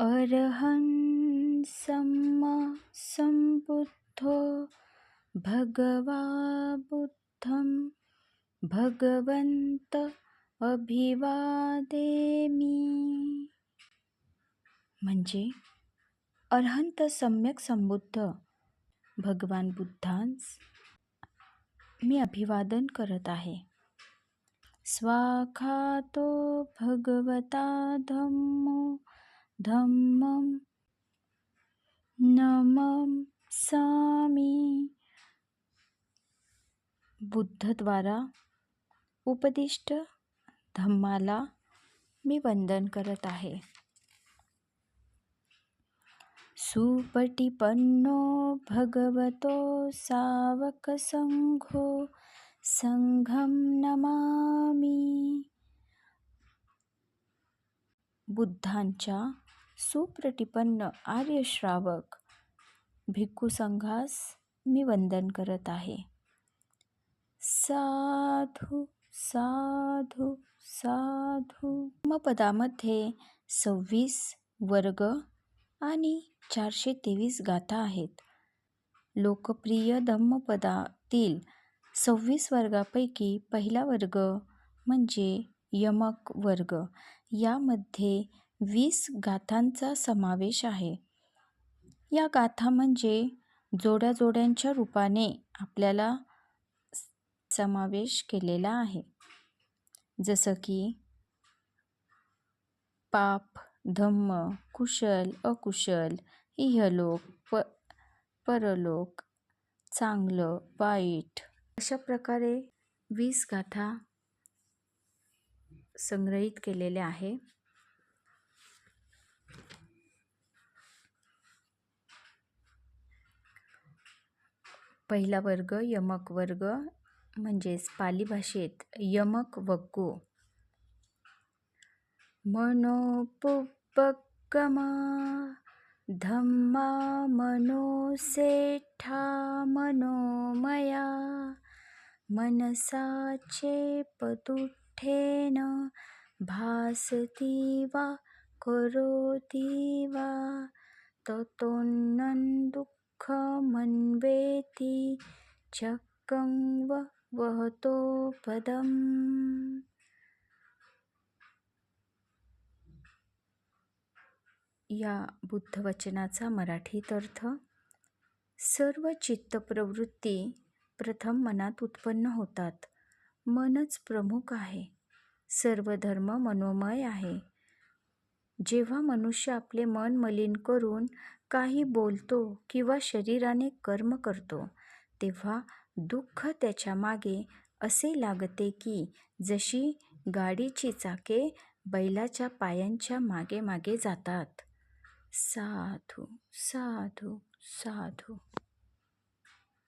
अरहं सम्मा सम्बुद्धो भगवा बुद्धं भगवन्त अभिवादेमि। म्हणजे अर्हंत सम्यक संबुद्ध भगवान बुद्धांस मी अभिवादन करत आहे। स्वाखातो भगवता धम्मो धम्मं सामी। बुद्धद्वारा उपदिष्ट धम्माला मी वंदन करत आहे. सुपटिपन्नो भगवतो सावकसंघो संघं नमामी। बुद्धांच्या सुप्रतिपन्न आर्यश्रावक भिक्खू संघास मी वंदन करत आहे. साधू साधू साधू. पदामध्ये सव्वीस वर्ग आणि चारशे तेवीस गाथा आहेत. लोकप्रिय धम्मपदातील सव्वीस वर्गापैकी पहिला वर्ग म्हणजे यमक वर्ग. यामध्ये वीस गाथांचा समावेश आहे. या गाथा म्हणजे जोड्या जोड्यांच्या रूपाने आपल्याला समावेश केलेला आहे. जसं की पाप धम्म कुशल अकुशल इहलोक प परलोक चांगलं वाईट. अशा प्रकारे वीस गाथा संग्रहित केलेल्या आहे. पहिला वर्ग यमक वर्ग म्हणजेच पाली भाषेत यमक वग्गो मनोपुपक्कमा धम्मा मनोसेठा मनोमया मनसाचे पदुठेन भासती वा करोती वा दुःख दुःखमन्वेति चक्कं वहतो पदम्। या बुद्धवचनाचा मराठीत अर्थ सर्व चित्तप्रवृत्ती प्रथम मनात उत्पन्न होतात. मनच प्रमुख आहे. सर्व धर्म मनोमय आहे. जेव्हा मनुष्य आपले मन मलिन करून काही बोलतो किंवा शरीराने कर्म करतो तेव्हा दुःख त्याच्यामागे असे लागते की जशी गाडीची चाके बैलाच्या पायांच्या मागे मागे जातात. साधू साधू साधू.